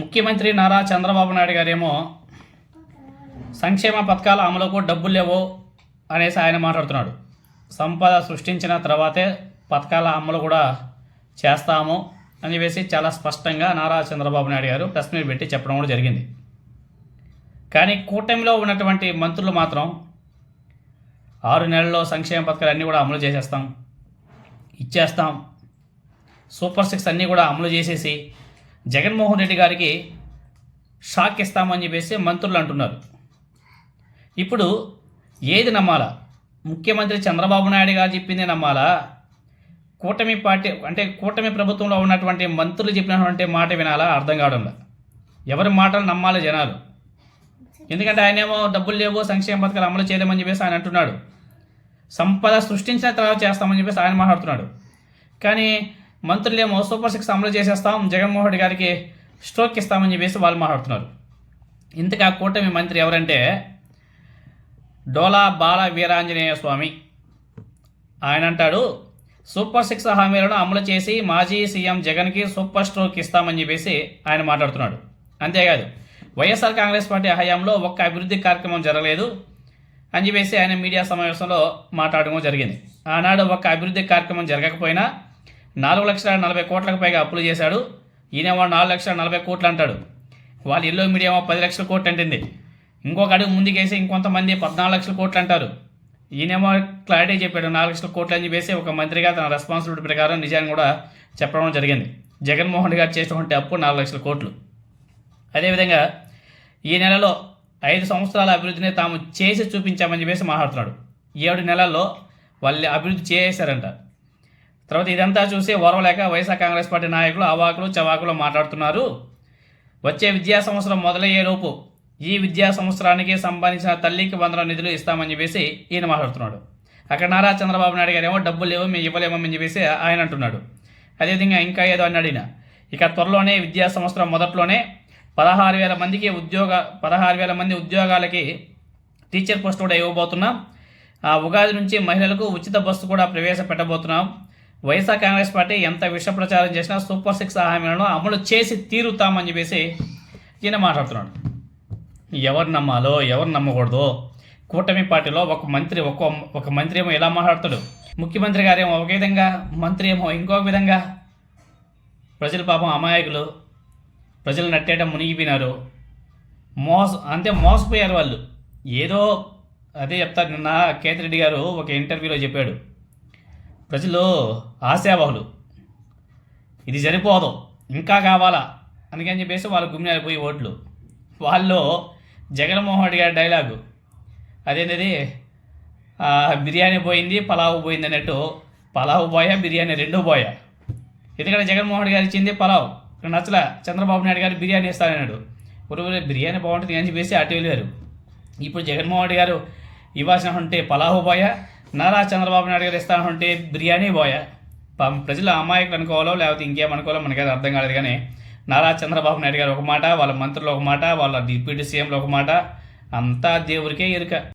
ముఖ్యమంత్రి నారా చంద్రబాబు నాయుడు గారేమో సంక్షేమ పథకాల అమలుకు డబ్బులు లేవు అనేసి ఆయన మాట్లాడుతున్నాడు. సంపద సృష్టించిన తర్వాతే పథకాల అమలు కూడా చేస్తాము అని చెప్పేసి చాలా స్పష్టంగా నారా చంద్రబాబు నాయుడు గారు ప్రెస్ మీట్ పెట్టి చెప్పడం కూడా జరిగింది. కానీ కూటమిలో ఉన్నటువంటి మంత్రులు మాత్రం ఆరు నెలల్లో సంక్షేమ పథకాలు అన్నీ కూడా అమలు చేసేస్తాం ఇచ్చేస్తాం సూపర్ సిక్స్ అన్నీ కూడా అమలు చేసేసి జగన్మోహన్ రెడ్డి గారికి షాక్ ఇస్తామని చెప్పేసి మంత్రులు అంటున్నారు. ఇప్పుడు ఏది నమ్మాలా? ముఖ్యమంత్రి చంద్రబాబు నాయుడు గారు చెప్పింది నమ్మాలా? కూటమి పార్టీ అంటే కూటమి ప్రభుత్వంలో ఉన్నటువంటి మంత్రులు చెప్పినటువంటి మాట వినాలా? అర్థం కావడం ఎవరి మాటలు నమ్మాలి జనాలు? ఎందుకంటే ఆయనేమో డబ్బులు లేవు సంక్షేమ పథకాలు అమలు చేయలేమని చెప్పేసి ఆయన అంటున్నాడు. సంపద సృష్టించిన తర్వాత చేస్తామని చెప్పేసి ఆయన మాట్లాడుతున్నాడు. కానీ మంత్రులేమో సూపర్ సిక్స్ అమలు చేసేస్తాం. జగన్మోహన్ రెడ్డి గారికి స్ట్రోక్ ఇస్తామని చెప్పేసి వాళ్ళు మాట్లాడుతున్నారు. ఇంతకా కూటమి మంత్రి ఎవరంటే డోలా బాల వీరాంజనేయ స్వామి. ఆయన అంటాడు సూపర్ సిక్స్ హామీలను అమలు చేసి మాజీ సీఎం జగన్కి సూపర్ స్ట్రోక్ ఇస్తామని చెప్పేసి ఆయన మాట్లాడుతున్నాడు. అంతేకాదు వైఎస్ఆర్ కాంగ్రెస్ పార్టీ హయాంలో ఒక్క అభివృద్ధి కార్యక్రమం జరగలేదు అని చెప్పేసి ఆయన మీడియా సమావేశంలో మాట్లాడడం జరిగింది. ఆనాడు ఒక అభివృద్ధి కార్యక్రమం జరగకపోయినా నాలుగు లక్షల నలభై కోట్లకు పైగా అప్పులు చేశాడు. ఈయనేమో నాలుగు లక్షల నలభై కోట్లు అంటాడు. వాళ్ళ ఎల్లో మీడియా పది లక్షల కోట్లు అంటుంది. ఇంకొక అడుగు ముందుకేసి ఇంకొంతమంది పద్నాలుగు లక్షల కోట్లు అంటారు. ఈయనేమో క్లారిటీ చెప్పాడు నాలుగు లక్షల కోట్లు అని చెప్పేసి ఒక మంత్రిగా తన రెస్పాన్సిబిలిటీ ప్రకారం నిజాన్ని కూడా చెప్పడం జరిగింది. జగన్మోహన్ రెడ్డి గారు చేసినటువంటి అప్పు నాలుగు లక్షల కోట్లు. అదేవిధంగా ఈ నెలలో ఐదు సంవత్సరాల అభివృద్ధిని తాము చేసి చూపించామని చెప్పేసి మాట్లాడుతున్నాడు. ఏడు నెలల్లో వాళ్ళు అభివృద్ధి చేశారంట. తర్వాత ఇదంతా చూసి ఓర్వలేక వైఎస్ఆర్ కాంగ్రెస్ పార్టీ నాయకులు అవాకులు చవాకులు మాట్లాడుతున్నారు. వచ్చే విద్యా సంవత్సరం మొదలయ్యేలోపు ఈ విద్యా సంవత్సరానికి సంబంధించిన తల్లికి వందల నిధులు ఇస్తామని చెప్పేసి ఈయన మాట్లాడుతున్నాడు. అక్కడ నారా చంద్రబాబు నాయుడు గారు ఏమో డబ్బులు లేవు మేము ఇవ్వలేమని చెప్పేసి ఆయన అంటున్నాడు. అదేవిధంగా ఇంకా ఏదో అని అడిగిన ఇక త్వరలోనే విద్యా సంవత్సరం మొదట్లోనే పదహారు వేల మందికి ఉద్యోగ పదహారు వేల మంది ఉద్యోగాలకి టీచర్ పోస్ట్ కూడా ఇవ్వబోతున్నాం. ఆ ఉగాది నుంచి మహిళలకు ఉచిత బస్సు కూడా ప్రవేశపెట్టబోతున్నాం. వైఎస్ఆర్ కాంగ్రెస్ పార్టీ ఎంత విష ప్రచారం చేసినా సూపర్ సిక్స్ హామీలను అమలు చేసి తీరుతామని చెప్పేసి ఈయన మాట్లాడుతున్నాడు. ఎవరు నమ్మాలో ఎవరు నమ్మకూడదు కూటమి పార్టీలో ఒక మంత్రి ఒక ఒక మంత్రి ఏమో ఎలా మాట్లాడతాడు? ముఖ్యమంత్రి గారేమో ఒక విధంగా మంత్రి ఏమో ఇంకొక విధంగా. ప్రజలు పాపం అమాయకులు. ప్రజలు నట్టేట మునిగిపోయినారు. మోస అంతే మోసపోయారు వాళ్ళు. ఏదో అదే చెప్తారు నిన్న కేతిరెడ్డి గారు ఒక ఇంటర్వ్యూలో చెప్పాడు. ప్రజలు ఆశావాహులు ఇది సరిపోదు ఇంకా కావాలా? అందుకని చెప్పేసి వాళ్ళు గుమ్మినారు ఓట్లు. వాళ్ళు జగన్మోహన్ రెడ్డి గారి డైలాగు. అదేంటిది? బిర్యానీ పోయింది పలావు పోయింది అన్నట్టు. పలావు పోయా బిర్యానీ రెండూ పోయా? ఎందుకంటే జగన్మోహన్ రెడ్డి గారు ఇచ్చింది పలావ్. ఇక్కడ నచ్చల? చంద్రబాబు నాయుడు గారు బిర్యానీ ఇస్తానన్నాడు ఒరువురు బిర్యానీ బాగుంటుంది అని చెప్పేసి అటు వెళ్ళారు. ఇప్పుడు జగన్మోహన్ రెడ్డి గారు ఇవ్వాల్సిన ఉంటే పలావు పోయా నారా చంద్రబాబు నాయుడు గారు ఇస్తానంటే బిర్యానీ పోయా పాపం ప్రజలు అమాయకులు అనుకోవాలో లేకపోతే ఇంకేమనుకోవాలో మనకైతే అర్థం కాలేదు కానీ నారా చంద్రబాబు నాయుడు గారు ఒక మాట వాళ్ళ మంత్రులు ఒక మాట వాళ్ళ డిప్యూటీ సీఎంలు ఒక మాట అంతా దేవుడికే ఎరుక.